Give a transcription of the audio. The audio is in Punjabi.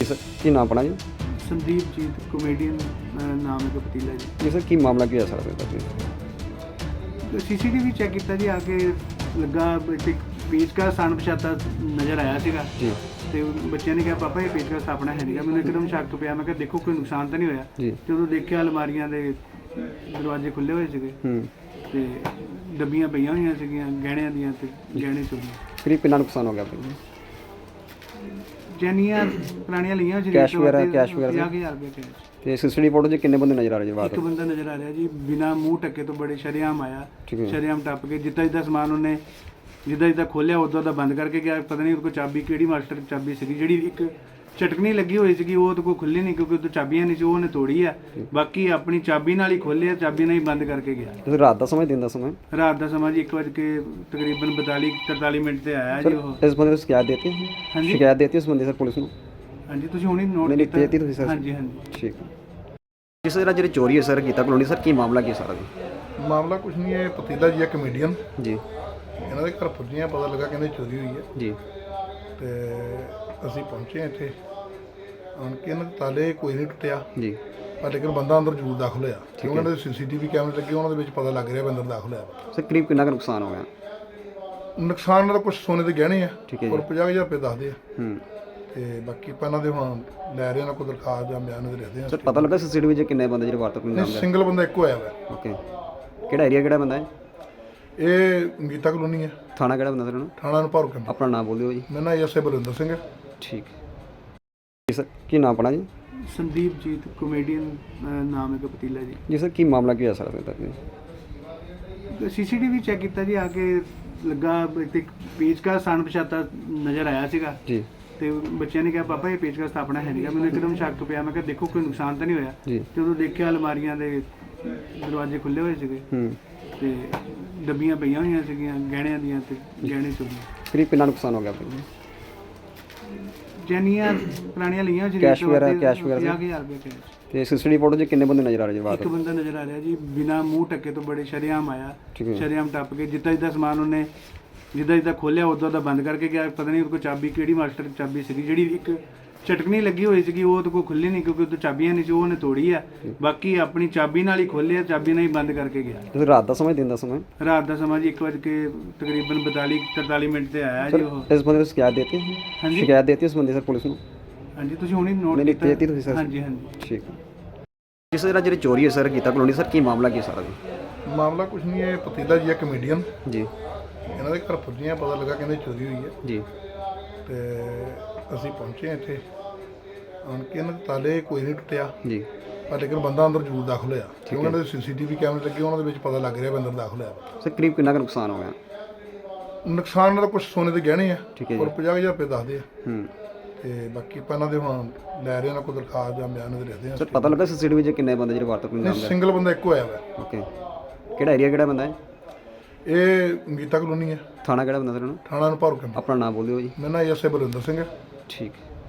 ਜੀ ਸਰ ਕੀ ਨਾਮ ਆਪਣਾ ਜੀ? ਸੰਦੀਪ ਜੀਤ ਕਮੇਡੀਅਨ ਨਾਮ ਹੈ ਕਪਤੀਲਾ ਜੀ। ਜੀ ਸਰ ਕੀ ਮਾਮਲਾ ਕੀ ਹੈ ਸਰ ਇਹਦਾ ਜੀ ਸੀਸੀਟੀਵੀ ਚੈੱਕ ਕੀਤਾ ਜੀ ਆ ਕੇ ਲੱਗਾ ਇੱਕ ਦਾ ਸਣ ਪਛਾਤਾ ਨਜ਼ਰ ਆਇਆ ਸੀਗਾ। ਜੀ। ਤੇ ਬੱਚਿਆਂ ਨੇ ਕਿਹਾ ਪਾਪਾ ਇਹ ਪੇਜ ਦਾ ਆਪਣਾ ਹੈ ਨਹੀਂਗਾ ਮੈਨੂੰ ਇੱਕਦਮ ਸ਼ੱਕ ਪਿਆ। ਮੈਂ ਕਿਹਾ ਦੇਖੋ ਕੋਈ ਨੁਕਸਾਨ ਤਾਂ ਨਹੀਂ ਹੋਇਆ? ਜੀ। ਜਦੋਂ ਦੇਖਿਆ ਅਲਮਾਰੀਆਂ ਦੇ ਦਰਵਾਜ਼ੇ ਖੁੱਲੇ ਹੋਏ ਸੀਗੇ। ਹੂੰ। ਤੇ ਡੱਬੀਆਂ ਪਈਆਂ ਹੋਈਆਂ ਸੀਗੀਆਂ ਗਹਿਣਿਆਂ ਦੀਆਂ ਤੇ ਗਹਿਣੇ ਚੋਰੀ ਕਰੀਬ ਕਿੰਨਾ ਨੁਕਸਾਨ ਹੋ ਗਿਆ ਭਾਈ ਜੈਨੀਆਂ ਪੁਰਾਣੀਆਂ ਲਈਆਂ ਸੀ Cash ਵਗੈਰਾ, cash ਵਗੈਰਾ ਸੀ? 50000 ਰੁਪਏ cash। ਤੇ ਸਿਸਟਰੀ ਫੋਟੋ 'ਚ ਕਿੰਨੇ ਬੰਦੇ ਨਜ਼ਰ ਆ ਰਹੇ ਜੀ ਬਾਤ ਇੱਕ ਬੰਦਾ ਨਜ਼ਰ ਆ ਰਿਹਾ ਜੀ ਬਿਨਾ ਮੂੰਹ ਟੱਕੇ ਤੋਂ ਬੜੇ ਸ਼ਰੇਆਮ ਆਇਆ ਠੀਕ ਹੈ। ਸ਼ਰੇਆਮ ਟੱਪ ਕੇ ਜਿੱਦਾਂ ਜਿੱਦਾਂ ਸਮਾਨ ਉਹਨੇ ਜਿੱਦਾਂ ਜਿੱਦਾਂ ਖੋਲਿਆ ਉਦੋਂ ਦਾ ਬੰਦ ਕਰਕੇ ਗਿਆ ਪਤਾ ਨਹੀਂ ਉਹਦੇ ਕੋਲ ਚਾਬੀ ਕਿਹੜੀ ਮਾਸਟਰ ਚਾਬੀ ਸੀਗੀ ਜਿਹੜੀ ਇੱਕ ਚਟਕਣੀ ਲੱਗੀ ਹੋਈ ਸੀਗੀ ਉਹ ਉਹਦੇ ਕੋਲ ਖੁੱਲੀ ਨਹੀਂ ਕਿਉਂਕਿ ਉਹਦੇ ਚਾਬੀਆਂ ਨਹੀਂ ਸੀ ਉਹ ਉਹਨੇ ਤੋੜੀ ਆ। ਬਾਕੀ ਆਪਣੀ ਚਾਬੀ ਨਾਲ ਹੀ ਖੋਲਿਆ ਚਾਬੀ ਨਾਲ ਹੀ ਬੰਦ ਕਰਕੇ ਗਿਆ। ਤੁਸੀਂ ਰਾਤ ਦਾ ਸਮਾਂ ਦਿਨ ਦਾ ਸਮਾਂ? ਰਾਤ ਦਾ ਸਮਾਂ ਜੀ 1 ਵਜੇ ਕੇ ਤਕਰੀਬਨ 42 43 ਮਿੰਟ ਤੇ ਆਇਆ ਜੀ ਉਹ। ਇਸ ਬੰਦੇ ਨੂੰ ਸ਼ਿਕਾਇਤ ਦੇਤੀ ਹਾਂਜੀ। ਸ਼ਿਕਾਇਤ ਦੇਤੀ ਉਸ ਬੰਦੇ ਸਰ ਪੁਲਿਸ ਨੂੰ? ਹਾਂਜੀ ਤੁਸੀਂ ਹੁਣੀ ਨੋਟ ਕੀਤਾ। ਦੇਤੀ ਤੁਸੀਂ ਸਰ। ਹਾਂਜੀ ਹਾਂਜੀ। ਠੀਕ ਜਿਸ ਤਰ੍ਹਾਂ ਜਿਹੜੀ ਚੋਰੀ ਹੈ ਸਰ ਕੀਤਾ ਕਲੋਨੀ ਸਰ ਕੀ ਮਾਮਲਾ ਕੀ ਸਾਰਾ ਜੀ? ਮਾਮਲਾ ਕੁਛ ਨਹੀਂ ਹੈ ਪਤੀਲਾ ਜੀ ਹੈ ਕਮੇਡੀਅਨ ਜੀ। ਇਹਨਾਂ ਦੇ ਘਰ ਪੁੱਜੀਆਂ ਪਤਾ ਲੱਗਾ ਕਹਿੰਦੇ ਚੋਰੀ ਹੋਈ ਹੈ। ਜੀ। ਤੇ ਅਸੀਂ ਪਹੁੰਚੇ ਇੱਥੇ। ਆਣ ਕੇ ਇਹਨਾਂ ਦੇ ਤਾਲੇ ਕੋਈ ਨਹੀਂ ਟੁੱਟਿਆ। ਜੀ। ਪਰ ਲੇਕਿਨ ਬੰਦਾ ਅੰਦਰ ਜ਼ਰੂਰ ਦਾਖਲ ਹੋਇਆ। ਕਿਉਂਕਿ ਉਹਨਾਂ ਦੇ ਸੀਸੀਟੀਵੀ ਕੈਮਰੇ ਲੱਗੇ ਉਹਨਾਂ ਦੇ ਵਿੱਚ ਪਤਾ ਲੱਗ ਰਿਹਾ ਵੀ ਅੰਦਰ ਦਾਖਲ ਹੋਇਆ। ਸਰ ਕਰੀਬ ਕਿੰਨਾ ਕੁ ਨੁਕਸਾਨ ਹੋ ਗਿਆ ਨੁਕਸਾਨ ਦਾ ਕੁਝ ਸੋਨੇ ਦੇ ਗਹਿਣੇ ਆ। ਠੀਕ ਹੈ ਜੀ। ਔਰ 50000 ਰੁਪਏ ਦੱਸਦੇ ਆ। ਹੂੰ। ਤੇ ਬਾਕੀ ਆਪਾਂ ਇਹਨਾਂ ਦੇ ਹੁਣ ਲੈ ਰਹੇ ਇਹਨਾਂ ਕੋਲ ਦਰਖਾਸਤ ਜਾਂ ਬਿਆਨ ਦੇ ਆ। ਸਰ ਪਤਾ ਲੱਗਾ ਸੀਸੀਟੀਵੀ 'ਚ ਕਿੰਨੇ ਬੰਦੇ ਜਿਹੜੇ ਵਾਰਤਕ ਨੂੰ ਜਾਂਦੇ ਸਿੰਗਲ ਬੰਦਾ ਇੱਕੋ ਆਇਆ ਵਾ ਓਕੇ। ਕਿਹੜਾ ਏਰੀਆ ਕਿਹੜਾ ਬੰਦਾ ਹੈ ਇਹ ਗੀਤਾ ਕਲੋਨੀ ਹੈ ਥਾਣਾ ਕਿਹੜਾ ਬੰਦਾ ਸਰ ਉਹਨੂੰ ਥਾਣਾ ਨੂੰ ਭਰ ਕੇ ਆਪਣਾ ਨਾਮ ਬੋਲਿਓ ਜੀ। ਮੇਰਾ ਨਾਮ ਐਸਏ ਬਰਿੰਦਰ ਸਿੰਘ ਹੈ। ਠੀਕ। ਜੀ ਸਰ ਕੀ ਨਾਮ ਆਪਣਾ ਜੀ? ਸੰਦੀਪ ਜੀਤ ਕਮੇਡੀਅਨ ਨਾਮ ਹੈ ਕਪਤੀਲਾ ਜੀ। ਜੀ ਸਰ ਕੀ ਮਾਮਲਾ ਕੀ ਹੈ ਸਰ ਇਹਦਾ ਜੀ ਸੀਸੀਟੀਵੀ ਚੈੱਕ ਕੀਤਾ ਜੀ ਆ ਕੇ ਲੱਗਾ ਇੱਕ ਪੇਜ ਦਾ ਸਣ ਪਛਾਤਾ ਨਜ਼ਰ ਆਇਆ ਸੀਗਾ। ਜੀ। ਤੇ ਬੱਚਿਆਂ ਨੇ ਕਿਹਾ ਪਾਪਾ ਇਹ ਪੇਜ ਦਾ ਆਪਣਾ ਹੈ ਨਹੀਂਗਾ ਮੈਨੂੰ ਇੱਕਦਮ ਸ਼ੱਕ ਪਿਆ ਮੈਂ ਕਿਹਾ ਦੇਖੋ ਕੋਈ ਨੁਕਸਾਨ ਤਾਂ ਨਹੀਂ ਹੋਇਆ? ਜੀ। ਜਦੋਂ ਦੇਖਿਆ ਅਲਮਾਰੀਆਂ ਦੇ ਦਰਵਾਜ਼ੇ ਖੁੱਲੇ ਹੋਏ ਸੀਗੇ। ਹੂੰ। ਤੇ ਡੱਬੀਆਂ ਪਈਆਂ ਹੋਈਆਂ ਸੀਗੀਆਂ ਗਹਿਣਿਆਂ ਦੀਆਂ ਤੇ ਗਹਿਣੇ ਚੋਰੀ ਕਰੀਬ ਕਿੰਨਾ ਨੁਕਸਾਨ ਹੋ ਗਿਆ ਭਾਈ ਜੈਨੀਆਂ ਪੁਰਾਣੀਆਂ ਲਈਆਂ ਸੀ Cash ਵਗੈਰਾ, cash ਵਗੈਰਾ ਸੀ? 50000 ਰੁਪਏ cash। ਤੇ ਸਿਸਟਰੀ ਫੋਟੋ 'ਚ ਕਿੰਨੇ ਬੰਦੇ ਨਜ਼ਰ ਆ ਰਹੇ ਜੀ ਬਾਤ ਇੱਕ ਬੰਦਾ ਨਜ਼ਰ ਆ ਰਿਹਾ ਜੀ ਬਿਨਾ ਮੂੰਹ ਟੱਕੇ ਤੋਂ ਬੜੇ ਸ਼ਰੇਆਮ ਆਇਆ ਠੀਕ ਹੈ। ਸ਼ਰੇਆਮ ਟੱਪ ਕੇ ਜਿੱਦਾਂ ਜਿੱਦਾਂ ਸਮਾਨ ਉਹਨੇ ਜਿੱਦਾਂ ਜਿੱਦਾਂ ਖੋਲਿਆ ਉਦੋਂ ਦਾ ਬੰਦ ਕਰਕੇ ਗਿਆ ਪਤਾ ਨਹੀਂ ਉਹਦੇ ਕੋਲ ਚਾਬੀ ਕਿਹੜੀ ਮਾਸਟਰ ਚਾਬੀ ਸੀਗੀ ਜਿਹੜੀ ਇੱਕ ਚਟਕਣੀ ਲੱਗੀ ਹੋਈ ਸੀਗੀ ਉਹ ਉਹਦੇ ਕੋਲ ਖੁੱਲੀ ਨਹੀਂ ਕਿਉਂਕਿ ਉਹਦੇ ਚਾਬੀਆਂ ਨਹੀਂ ਸੀ ਉਹ ਉਹਨੇ ਤੋੜੀ ਆ। ਬਾਕੀ ਆਪਣੀ ਚਾਬੀ ਨਾਲ ਹੀ ਖੋਲਿਆ ਚਾਬੀ ਨਾਲ ਹੀ ਬੰਦ ਕਰਕੇ ਗਿਆ। ਤੁਸੀਂ ਰਾਤ ਦਾ ਸਮਾਂ ਦਿਨ ਦਾ ਸਮਾਂ ਰਾਤ ਦਾ ਸਮਾਂ ਜੀ 1 ਵਜੇ ਕੇ ਤਕਰੀਬਨ 42 43 ਮਿੰਟ ਤੇ ਆਇਆ ਜੀ ਉਹ। ਇਸ ਬੰਦੇ ਨੂੰ ਸ਼ਿਕਾਇਤ ਦੇਤੀ ਹਾਂਜੀ। ਸ਼ਿਕਾਇਤ ਦੇਤੀ ਉਸ ਬੰਦੇ ਸਰ ਪੁਲਿਸ ਨੂੰ? ਹਾਂਜੀ ਤੁਸੀਂ ਹੁਣੀ ਨੋਟ ਨਹੀਂ, ਦੇਤੀ ਤੁਸੀਂ ਸਰ। ਹਾਂਜੀ ਹਾਂਜੀ। ਠੀਕ। ਜਿਸ ਤਰ੍ਹਾਂ ਜਿਹੜੀ ਚੋਰੀ ਹੈ ਸਰ ਕੀਤਾ ਕਲੋਨੀ ਸਰ ਕੀ ਮਾਮਲਾ ਕੀ ਸਾਰਾ ਜੀ? ਮਾਮਲਾ ਕੁਛ ਨਹੀਂ ਹੈ ਪਤੀਲਾ ਜੀ ਹੈ ਕਮੇਡੀਅਨ ਜੀ। ਇਹਨਾਂ ਦੇ ਘਰ ਪੁੱਜੀਆਂ ਪਤਾ ਲੱਗਾ ਕਹਿੰਦੇ ਚੋਰੀ ਹੋਈ ਹੈ। ਜੀ। ਤੇ ਅਸੀਂ ਪਹੁੰਚੇ ਇੱਥੇ। ਦੇ ਤਾਲੇ ਕੋਈ ਨਹੀਂ ਟੁੱਟਿਆ। ਜੀ। ਪਰ ਲੇਕਿਨ ਬੰਦਾ ਅੰਦਰ ਜ਼ਰੂਰ ਦਾਖਲ ਹੋਇਆ। ਕਿਉਂਕਿ ਉਹਨਾਂ ਦੇ ਸੀਸੀਟੀਵੀ ਕੈਮਰੇ ਲੱਗੇ ਉਹਨਾਂ ਦੇ ਵਿੱਚ ਪਤਾ ਲੱਗ ਰਿਹਾ ਵੀ ਅੰਦਰ ਦਾਖਲ ਹੋਇਆ। ਸਰ ਕਰੀਬ ਕਿੰਨਾ ਕੁ ਨੁਕਸਾਨ ਹੋ ਗਿਆ? ਨੁਕਸਾਨ ਦਾ ਕੁਝ ਸੋਨੇ ਦੇ ਗਹਿਣੇ ਆ। ਠੀਕ ਹੈ ਜੀ। ਔਰ 50000 ਰੁਪਏ ਦੱਸਦੇ ਆ। ਹੂੰ। ਤੇ ਬਾਕੀ ਆਪਾਂ ਇਹਨਾਂ ਦੇ ਹੁਣ ਲੈ ਰਹੇ ਇਹਨਾਂ ਕੋਲ ਦਰਖਾਸਤ ਜਾਂ ਬਿਆਨ ਦੇ ਰੱਖਦੇ ਆ ਸਰ ਪਤਾ ਲੱਗਾ ਸੀਸੀਟੀਵੀ 'ਚ ਕਿੰਨੇ ਬੰਦੇ ਜਿਹੜੇ ਵਾਰਤਕ ਨੂੰ ਜਾਂਦੇ ਸਿੰਗਲ ਬੰਦਾ ਇੱਕੋ ਆਇਆ ਵਾ ਓਕੇ। ਕਿਹੜਾ ਏਰੀਆ ਕਿਹੜਾ ਬੰਦਾ ਹੈ? ਇਹ ਗੀਤਾ ਕਲੋਨੀ ਹੈ। ਥਾਣਾ ਕਿਹੜਾ ਬੰਦਾ ਉਹਨੂੰ? ਥਾਣਾ ਨੂੰ ਭਰ ਕੇ ਆਪਣਾ ਨਾਮ ਬੋਲਿਓ ਜੀ। ਮੇਰਾ ਨਾਮ ਐਸਏ ਬਰਿੰਦਰ ਸਿੰਘ ਹੈ। ਠੀਕ। ਹੈ